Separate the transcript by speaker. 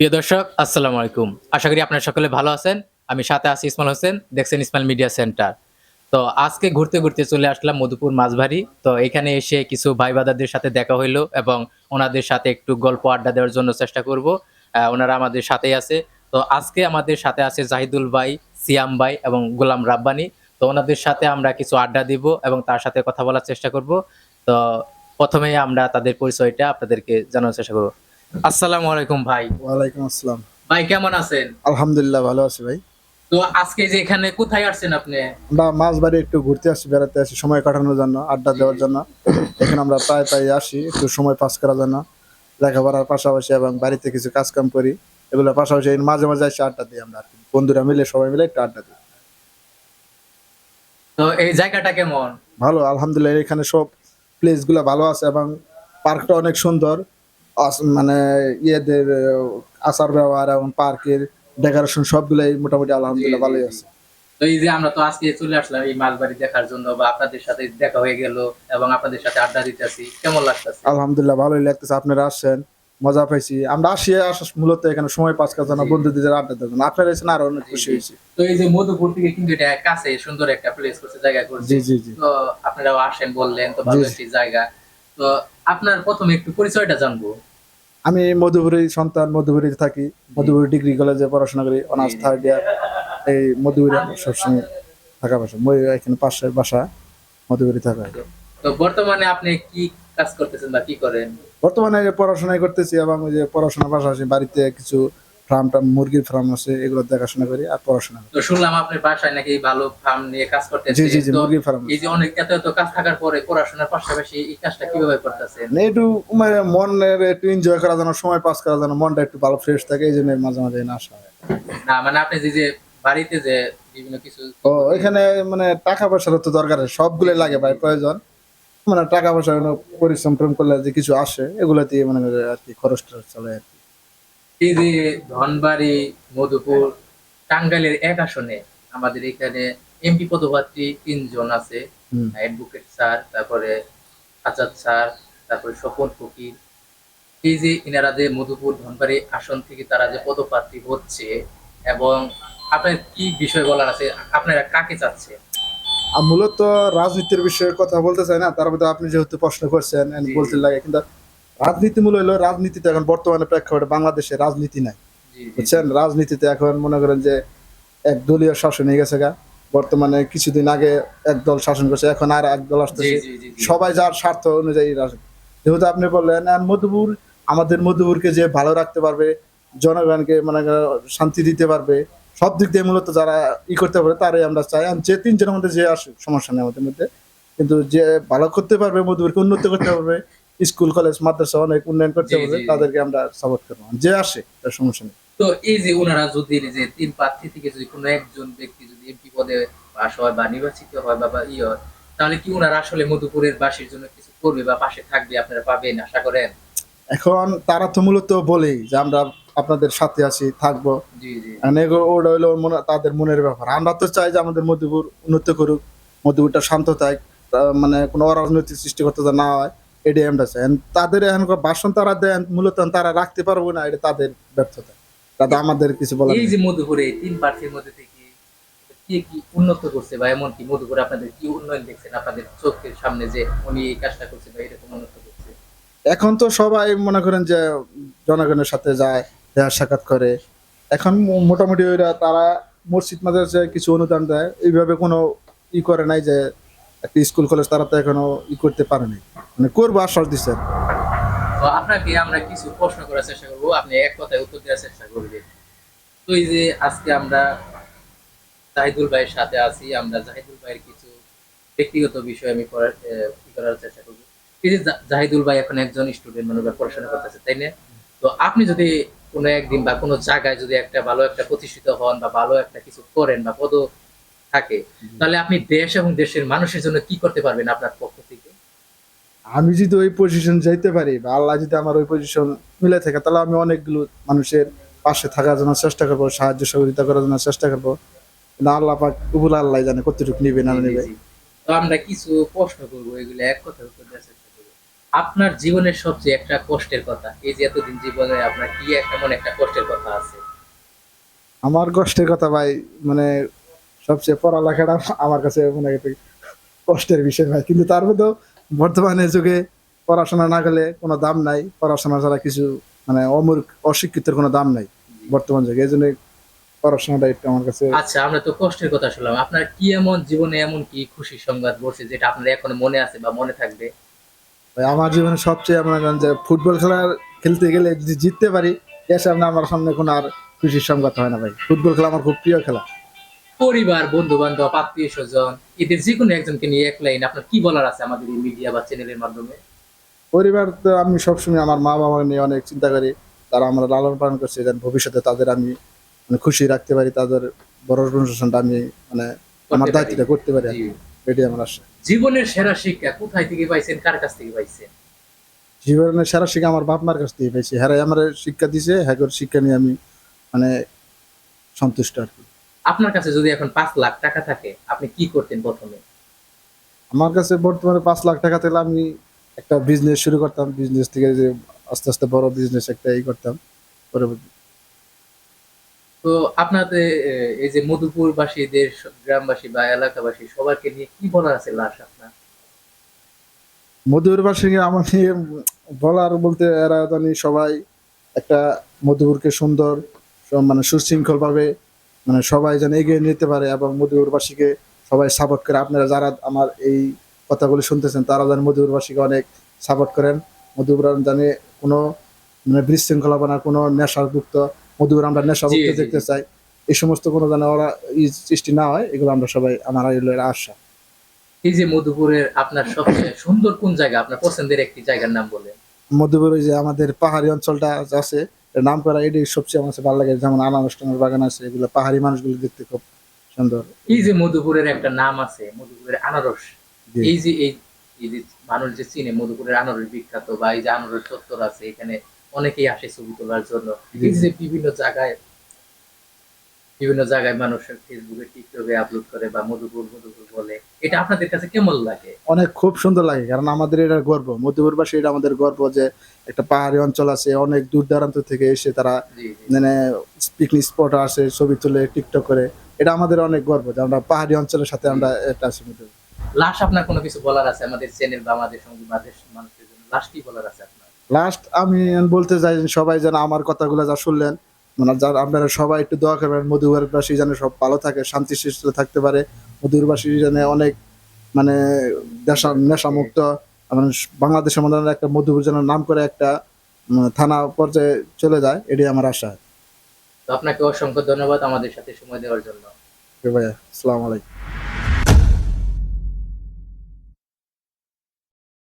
Speaker 1: প্রিয় দর্শক, আসসালামু আলাইকুম। আশা করি আপনারা সকলে ভালো আছেন। আমি সাথে আছি ইসমাল হোসেন, দেখছেন ইসমাইল মিডিয়া সেন্টার। তো আজকে ঘুরতে ঘুরতে চলে আসলাম মধুপুর মাঝবাড়ি। তো এখানে এসে কিছু ভাই বাদাদের সাথে দেখা হইল এবং ওনাদের সাথে একটু গল্প আড্ডা দেওয়ার জন্য চেষ্টা করব। ওনারা আমাদের সাথেই আছে। তো আজকে আমাদের সাথে আছে জাহিদুল ভাই, সিয়াম ভাই এবং গোলাম রাব্বানি। তো ওনাদের সাথে আমরা কিছু আড্ডা দিব এবং তার সাথে কথা বলার চেষ্টা করব। তো প্রথমেই আমরা তাদের পরিচয়টা আপনাদেরকে জানানোর চেষ্টা করব। আসসালামু আলাইকুম ভাই।
Speaker 2: ওয়ালাইকুম আসসালাম।
Speaker 1: ভাই কেমন আছেন?
Speaker 2: আলহামদুলিল্লাহ ভালো আছি ভাই।
Speaker 1: তো আজকে যে এখানে কোথায় আসছেন আপনি?
Speaker 2: আমরা মাছ বাড়ি একটু ঘুরতে আসি বেড়াতে আসি সময় কাটানোর জন্য আড্ডা দেওয়ার জন্য। এখানে আমরা প্রায় প্রায় আসি একটু সময় পাস করার জন্য লেখাপড়ার পাশাপাশি এবং বাড়িতে কিছু কাজ কাম করি। এগুলো পাশাপাশি মাঝে মাঝে আসি আড্ডা দিই আমরা বন্ধুরা মিলে সবাই মিলে একটু আড্ডা দিই।
Speaker 1: তো এই জায়গাটা কেমন?
Speaker 2: ভালো আলহামদুলিল্লাহ এখানে সব প্লেসগুলো ভালো আছে এবং পার্কটা অনেক সুন্দর। মানে ইয়েদের আচার ব্যবহার এবং পার্কের ডেকোরেশন সবগুলাই মোটামুটি আলহামদুলিল্লাহ ভালোই আছে।
Speaker 1: তো এই যে আমরা তো আজকে চলে আসলাম এই মাছবাড়ি দেখার জন্য বা আপনাদের সাথে দেখা হয়ে গেল এবং আপনাদের সাথে আড্ডা দিতেছি কেমন লাগতেছে?
Speaker 2: আলহামদুলিল্লাহ ভালোই লাগতেছে আপনারা আসছেন মজা পাইছি। আমরা আসি আসা মূলত এখানে সময় পাস করার জন্য বন্ধুদের আড্ডা দেওয়ার জন্য। আপনারা এসেছেন আরও অনেক খুশি হয়েছি।
Speaker 1: তো এই যে মধুপুর থেকে কিন্তু এটা কাছে সুন্দর একটা প্লেস করছে জায়গা করছে।
Speaker 2: জি জি জি।
Speaker 1: তো আপনারাও আসেন বললেন তো ভালো। একটি জায়গা। তো আপনার প্রথমে একটু পরিচয়টা জানব।
Speaker 2: আমি মধুপুরী সন্তান মধুপুরীতে থাকি মধুপুরী ডিগ্রি কলেজে পড়াশোনা করি অনার্স থার্ড ইয়ার এই মধুপুরী সবসময় থাকা বাসা। মই এখানে পাশের বাসা মধুপুরী থাকা
Speaker 1: তো বর্তমানে আপনি কি কাজ করতেছেন বা কি করেন?
Speaker 2: বর্তমানে যে পড়াশোনাই করতেছি এবং ওই যে পড়াশোনার পাশাপাশি বাড়িতে কিছু ফার্ম টার্ম মুরগির ফার্ম আছে এগুলো দেখাশোনা করি আর পড়াশোনা করি।
Speaker 1: শুনলাম আপনার বাসায় নাকি ভালো ফার্ম নিয়ে কাজ
Speaker 2: জি
Speaker 1: করতেছেন
Speaker 2: জি জি মুরগির ফার্ম
Speaker 1: এই যে অনেক এত এত কাজ থাকার পরে পড়াশোনার পাশাপাশি এই কাজটা কীভাবে করতেছেন?
Speaker 2: মানে একটু মানে মনের একটু এনজয় করার জন্য সময় পাস করার জন্য মনটা একটু ভালো ফ্রেশ থাকে এই জন্য মাঝে মাঝে এখানে আসা হয়।
Speaker 1: না মানে আপনি যে যে বাড়িতে যে বিভিন্ন কিছু
Speaker 2: তো এখানে মানে টাকা পয়সার তো দরকার সবগুলো লাগে ভাই প্রয়োজন। মানে টাকা পয়সা পরিশ্রম করলে যে কিছু আসে এগুলো দিয়ে মানে আর কি খরচ চলে আর কি।
Speaker 1: এই যে ধনবাড়ি মধুপুর টাঙ্গাইলের এক আসনে আমাদের এখানে এমপি পদপ্রার্থী তিনজন আছে। অ্যাডভোকেট স্যার তারপরে আজাদ স্যার তারপরে স্বপন ফকির। এই যে ইনারা যে মধুপুর ধনবাড়ি আসন থেকে তারা যে পদপ্রার্থী হচ্ছে এবং আপনার কি বিষয় বলার আছে? আপনারা কাকে চাচ্ছে
Speaker 2: মূলত রাজনীতির বিষয়ে কথা বলতে চাই না তার মধ্যে আপনি যেহেতু প্রশ্ন করছেন বলতে লাগে কিন্তু রাজনীতি মূল হলো রাজনীতিতে এখন বর্তমানে প্রেক্ষাপটে বাংলাদেশে রাজনীতি নাই। বুঝছেন? রাজনীতিতে এখন মনে করেন যে এক দলীয় শাসন হয়ে গেছে গা। বর্তমানে কিছুদিন আগে এক দল শাসন করছে এখন আর এক দল আসতেছে। সবাই যার স্বার্থ অনুযায়ী যেহেতু আপনি বললেন মধুপুর আমাদের মধুপুরকে যে ভালো রাখতে পারবে জনগণকে মানে শান্তি দিতে পারবে সব দিক দিয়ে মূলত যারা ই করতে পারবে তারাই আমরা চাই। আর যে তিনজনের মধ্যে যে আসুক সমস্যা নেই আমাদের মধ্যে। কিন্তু যে ভালো করতে পারবে মধুপুরকে উন্নত করতে পারবে স্কুল কলেজ মাদ্রাসা অনেক উন্নয়ন করতে পারবে
Speaker 1: জি।
Speaker 2: তাদেরকে আমরা সাপোর্ট করব। যে আসে তার সমস্যা নেই।
Speaker 1: তো এই যে ওনারা যদি যে তিন প্রার্থী থেকে যদি কোনো একজন ব্যক্তি যদি এমপি পদে পাশ হয় বা নির্বাচিত হয় বা ই হয় তাহলে কি ওনারা আসলে মধুপুরের বাসীর জন্য কিছু করবে বা পাশে থাকবে আপনারা পাবেন আশা করেন?
Speaker 2: এখন তারা তো মূলত বলেই যে আমরা আপনাদের সাথে আছি থাকব। ওটা হলো তাদের মনের ব্যাপার। আমরা তো চাই যে আমাদের মধুপুর উন্নত করুক মধুপুরটা শান্ত থাক মানে কোনো অরাজনৈতিক সৃষ্টি করতে না হয়। আমরা চাই তাদের এখন ভাষণ তারা দেন মূলত তারা রাখতে পারব না এটা তাদের ব্যর্থতা। তাতে আমাদের কিছু বলার
Speaker 1: এই যে মধুপুরে তিন প্রার্থীর মধ্যে থেকে কি কি উন্নত করছে বা এমন কি মধুপুরে আপনাদের কি উন্নয়ন দেখছেন? আপনাদের চোখের সামনে যে উনি এই কাজটা করছে বা এরকম উন্নত করছে।
Speaker 2: এখন তো সবাই মনে করেন যে জনগণের সাথে যায় দেখা সাক্ষাৎ করে। এখন মোটামুটি ওইরা তারা মসজিদ মাদ্রাসে কিছু অনুদান দেয়। এইভাবে কোনো ই করে নাই যে একটা স্কুল, কলেজ তারা তো এখনও ই করতে পারে নাই। মানে করব, আশ্বাস দিচ্ছেন
Speaker 1: তো আপনাকে আমরা কিছু প্রশ্ন করার চেষ্টা করব। আপনি এক কথায় উত্তর দেওয়ার চেষ্টা করবেন তো এই যে আজকে আমরা জাহিদুল ভাইয়ের সাথে আছি, আমরা জাহিদুল ভাইয়ের কিছু ব্যক্তিগত বিষয় আমি করার চেষ্টা করব। এই যে জাহিদুল ভাই এখন একজন স্টুডেন্ট মানে পড়াশোনা করতেছে, তাই না? তো আপনি যদি কোনো একদিন বা কোনো জায়গায় যদি একটা ভালো একটা প্রতিষ্ঠিত হন বা ভালো একটা কিছু করেন বা পদ থাকে তাহলে আপনি দেশ এবং দেশের মানুষের জন্য কি করতে পারবেন আপনার পক্ষ থেকে?
Speaker 2: আমি যদি ওই পজিশন যাইতে পারি বা আল্লাহ যদি আমার ওই পজিশন মিলে থাকে তাহলে আমি অনেকগুলো মানুষের পাশে থাকার জন্য চেষ্টা করব সাহায্য সহযোগিতা করার জন্য চেষ্টা করব। কিন্তু আল্লাহ পাক আল্লাহ জানে কতটুকু নিবে না নিবে।
Speaker 1: তো আমরা কিছু প্রশ্ন করব এগুলো এক কথা উত্তর দেওয়ার চেষ্টা করব। আপনার জীবনের সবচেয়ে একটা কষ্টের কথা এই যে এতদিন জীবনে আপনার কি একটা মনে একটা কষ্টের কথা আছে?
Speaker 2: আমার কষ্টের কথা ভাই মানে সবচেয়ে পড়ালেখাটা আমার কাছে মনে হয় কষ্টের বিষয় ভাই। কিন্তু তার মধ্যেও বর্তমানে যুগে পড়াশোনা না গেলে কোনো দাম নাই। পড়াশোনা ছাড়া কিছু মানে অমূর্খ অশিক্ষিতের কোনো দাম নাই বর্তমান যুগে। এই জন্য পড়াশোনাটা একটু আমার কাছে
Speaker 1: আচ্ছা আমরা তো কষ্টের কথা শুনলাম। আপনার কি এমন জীবনে এমন কি খুশির সংবাদ বলছে যেটা আপনার এখনও মনে আছে বা মনে থাকবে?
Speaker 2: ভাই, আমার জীবনে সবচেয়ে মনে করেন যে ফুটবল খেলা খেলতে গেলে যদি জিততে পারি এর সামনে আমার সামনে কোনো আর খুশির সংবাদ হয় না ভাই। ফুটবল খেলা আমার খুব প্রিয় খেলা।
Speaker 1: পরিবার বন্ধু বান্ধব আত্মীয় স্বজন এদের যে কোনো একজনকে নিয়ে এক লাইন আপনার কি বলার আছে আমাদের এই মিডিয়া বা চ্যানেলের মাধ্যমে?
Speaker 2: পরিবার তো আমি সবসময় আমার মা বাবা নিয়ে অনেক চিন্তা করি। তারা আমরা লালন পালন করছে যেন ভবিষ্যতে তাদের আমি মানে খুশি রাখতে পারি তাদের বড় অনুষ্ঠানটা আমি মানে আমার দায়িত্বটা। করতে পারি। এটাই আমার আশা।
Speaker 1: জীবনের সেরা শিক্ষা কোথায় থেকে পাইছেন কার কাছ থেকে পাইছেন?
Speaker 2: জীবনের সেরা শিক্ষা আমার বাপ মার কাছ থেকে পেয়েছি হ্যাঁ আমার শিক্ষা দিছে হ্যাঁ শিক্ষা নিয়ে আমি মানে সন্তুষ্ট আর কি।
Speaker 1: আপনার কাছে যদি এখন পাঁচ লাখ টাকা থাকে আপনি কি করতেন প্রথমে?
Speaker 2: আমার কাছে বর্তমানে পাঁচ লাখ টাকা থাকলে আমি একটা বিজনেস শুরু করতাম। বিজনেস থেকে যে আস্তে আস্তে বড় বিজনেস একটা এই করতাম। পরবর্তী
Speaker 1: তো আপনাদের এই যে মধুপুরবাসীদের গ্রামবাসী বা এলাকাবাসী সবাইকে নিয়ে কি বলার আছে লাশ আপনার?
Speaker 2: মধুপুর বাসীকে আমার নিয়ে বলার বলতে এরা জানি সবাই একটা মধুপুরকে সুন্দর মানে সুশৃঙ্খল ভাবে মানে সবাই যেন এগিয়ে নিতে পারে এবং মধুপুরবাসীকে সবাই সাপোর্ট করে। আপনারা যারা আমার এই কথাগুলি শুনতেছেন তারা যেন মধুপুরবাসীকে অনেক সাপোর্ট করেন। মধুপুর জানে কোনো মানে বিশৃঙ্খলা বা কোনো নেশাযুক্ত মধুপুর আমরা
Speaker 1: জি,
Speaker 2: দেখতে চাই। এই সমস্ত কোনো যেন ওরা সৃষ্টি না হয় এগুলো আমরা সবাই আমার এর আশা।
Speaker 1: এই যে মধুপুরের আপনার সবচেয়ে সুন্দর কোন জায়গা? আপনার পছন্দের একটি জায়গার নাম বলেন।
Speaker 2: মধ্যপুরে যে আমাদের পাহাড়ি অঞ্চলটা আছে নাম করা এটাই সবচেয়ে আমার ভালো লাগে যেমন আনানুষ্ঠানের বাগান আছে এগুলো পাহাড়ি মানুষগুলো দেখতে খুব সুন্দর।
Speaker 1: এই যে মধুপুরের একটা নাম আছে মধুপুরের আনারস। এই যে এই এই যে মানুষ যে চিনে মধুপুরের আনারস বিখ্যাত বা এই যে আনারস চত্বর আছে এখানে অনেকেই আসে ছবি তোলার জন্য। এই যে বিভিন্ন জায়গায় বিভিন্ন জায়গায় মানুষ ফেসবুকে টিকটকে আপলোড করে বা মধুপুর মধুপুর বলে। এটা আপনাদের কাছে কেমন লাগে?
Speaker 2: অনেক খুব সুন্দর লাগে কারণ আমাদের এটা গর্ব। মধ্যপুরবাসী এটা আমাদের গর্ব যে একটা পাহাড়ি অঞ্চল আছে অনেক দূর দূরান্ত থেকে এসে তারা মানে পিকনিক স্পট আসে ছবি তুলে টিকটক করে। এটা আমাদের অনেক গর্ব যে আমরা পাহাড়ি অঞ্চলের সাথে আমরা এটা আছি মধ্যপুর।
Speaker 1: লাস্ট আপনার কোনো কিছু বলার আছে? আমাদের চ্যানেল বা আমাদের সঙ্গে বাংলাদেশ মানুষের জন্য। লাস্ট কি বলার আছে আপনার?
Speaker 2: লাস্ট আমি বলতে চাই সবাই যেন আমার কথাগুলো যা শুনলেন মানে যার আপনারা সবাই একটু দোয়া করবেন মধুবাসী যেন সব ভালো থাকে শান্তি শিষ্ট থাকতে পারে। মধুবাসী যেন অনেক মানে নেশা নেশামুক্ত মানে বাংলাদেশের মধ্যে একটা মধুপুর যেন নাম করে একটা থানা পর্যায়ে চলে যায় এটি আমার আশা।
Speaker 1: তো আপনাকে অসংখ্য ধন্যবাদ আমাদের সাথে সময় দেওয়ার জন্য।
Speaker 2: ভাইয়া আসসালামু আলাইকুম।